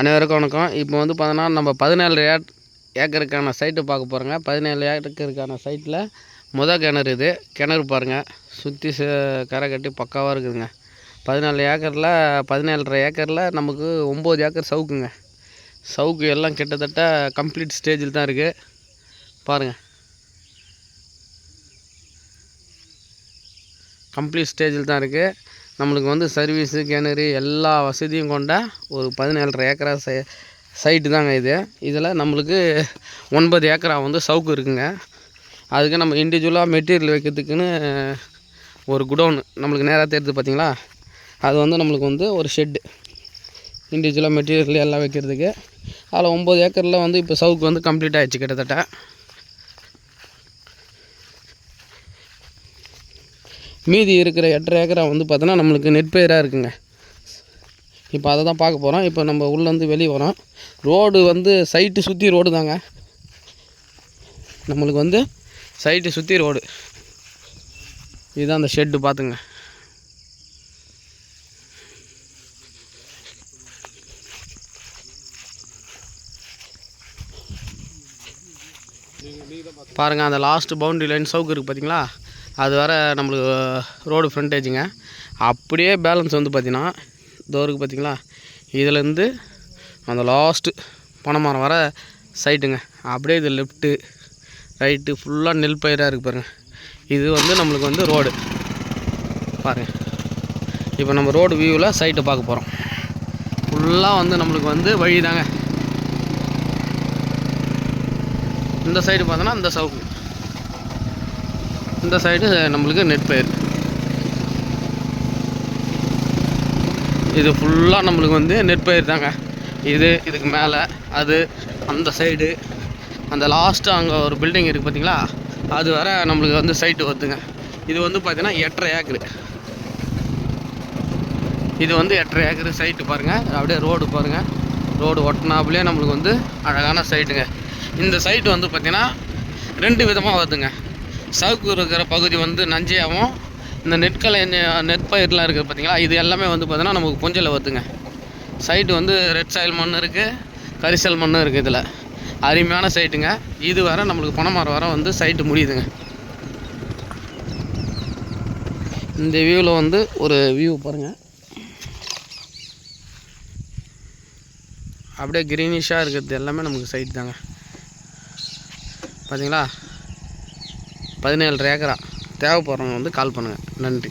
அனைவருக்கும் வணக்கம். இப்போ வந்து பார்த்தோன்னா நம்ம பதினேழு ஏ ஏக்கருக்கான சைட்டு பார்க்க போகிறோங்க பதினேழு ஏக்கருக்கான சைட்டில் முத கிணறு இது. கிணறு பாருங்கள் சுற்றி கரை கட்டி பக்காவாக இருக்குதுங்க. பதினாலு ஏக்கரில் பதினேழரை ஏக்கரில் நமக்கு ஒம்பது ஏக்கர் சவுக்குங்க. சவுக்கு எல்லாம் கிட்டத்தட்ட கம்ப்ளீட் ஸ்டேஜில் தான் இருக்குது பாருங்கள் கம்ப்ளீட் ஸ்டேஜில் தான் இருக்குது நம்மளுக்கு வந்து சர்வீஸு கிணறு எல்லா வசதியும் கொண்ட ஒரு பதினேழரை ஏக்கரா சை சைட்டு தாங்க இது. இதில் நம்மளுக்கு ஒன்பது ஏக்கரா வந்து சவுக்கு இருக்குங்க. அதுக்கு நம்ம இண்டிவிஜுவலாக மெட்டீரியல் வைக்கிறதுக்குன்னு ஒரு குடோனு நம்மளுக்கு நேராக தெரியுது பார்த்தீங்களா அது வந்து நம்மளுக்கு வந்து ஒரு ஷெட்டு இண்டிவிஜுவலாக மெட்டீரியல் எல்லாம் வைக்கிறதுக்கு. அதில் ஒம்பது ஏக்கரில் வந்து இப்போ சவுக்கு வந்து கம்ப்ளீட் ஆகிடுச்சு கிட்டத்தட்ட. மீதி இருக்கிற எட்டரை ஏக்கரா வந்து பார்த்தோன்னா நம்மளுக்கு நெற்பயிராக இருக்குங்க. இப்போ அதை தான் பார்க்க போகிறோம் இப்போ நம்ம உள்ளேருந்து வெளியே வரோம். ரோடு வந்து சைட்டு சுற்றி ரோடு தாங்க. நம்மளுக்கு வந்து சைட்டு சுற்றி ரோடு. இதுதான் அந்த ஷெட்டு பார்த்துங்க. பாருங்கள் அந்த லாஸ்ட் பவுண்டரி லைன் சவுக்கு இருக்குது பார்த்தீங்களா? அது வர நம்மளுக்கு ரோடு ஃப்ரண்டேஜுங்க அப்படியே பேலன்ஸ் வந்து பார்த்திங்கன்னா டோருக்கு பார்த்திங்களா இதுலேருந்து அந்த லாஸ்ட்டு பனைமரம் வர சைட்டுங்க அப்படியே இது லெஃப்ட்டு ரைட்டு ஃபுல்லாக நெல் பயிராக இருக்குது பாருங்கள் இது வந்து நம்மளுக்கு வந்து ரோடு பாருங்கள் இப்போ நம்ம ரோடு வியூவில் சைட்டை பார்க்க போகிறோம் ஃபுல்லாக வந்து நம்மளுக்கு வந்து வழி தாங்க இந்த சைடு பார்த்தோன்னா இந்த சவுக்கு இந்த சைடு நம்மளுக்கு நெட் பயிர் இது ஃபுல்லாக நம்மளுக்கு வந்து நெட் பயிர் தாங்க. இது இதுக்கு மேலே அது அந்த சைடு அந்த லாஸ்ட்டு அங்கே ஒரு பில்டிங் இருக்குது பார்த்தீங்களா அது வர நம்மளுக்கு வந்து சைட்டு வருதுங்க. இது வந்து பார்த்தீங்கன்னா எட்டரை ஏக்கரு இது வந்து எட்டரை ஏக்கரு சைட்டு பாருங்கள் அப்படியே ரோடு பாருங்கள் ரோடு ஒட்டினாப்புலேயே நம்மளுக்கு வந்து அழகான சைட்டுங்க இந்த சைட்டு வந்து பார்த்திங்கன்னா ரெண்டு விதமாக வருதுங்க. சவுக்கு இருக்கிற பகுதி வந்து நஞ்சையாகவும் இந்த நெற்களை நெற்பயிர்லாம் இருக்குது பார்த்தீங்களா? இது எல்லாமே வந்து பார்த்தீங்கன்னா நமக்கு புஞ்சலை வருதுங்க சைட்டு வந்து ரெட் சாயில் மண் இருக்குது கரிசல் மண்ணும் இருக்குது இதில். அருமையான சைட்டுங்க இது வர நம்மளுக்கு பனைமரம் வர வந்து சைட்டு முடியுதுங்க. இந்த வியூவில் வந்து ஒரு வியூ பாருங்கள் அப்படியே க்ரீனிஷாக இருக்கிறது எல்லாமே நமக்கு சைட் தாங்க. பார்த்தீங்களா? பதினேழு ஏக்கரா. தேவைப்படுறவங்க வந்து கால் பண்ணுங்கள் நன்றி.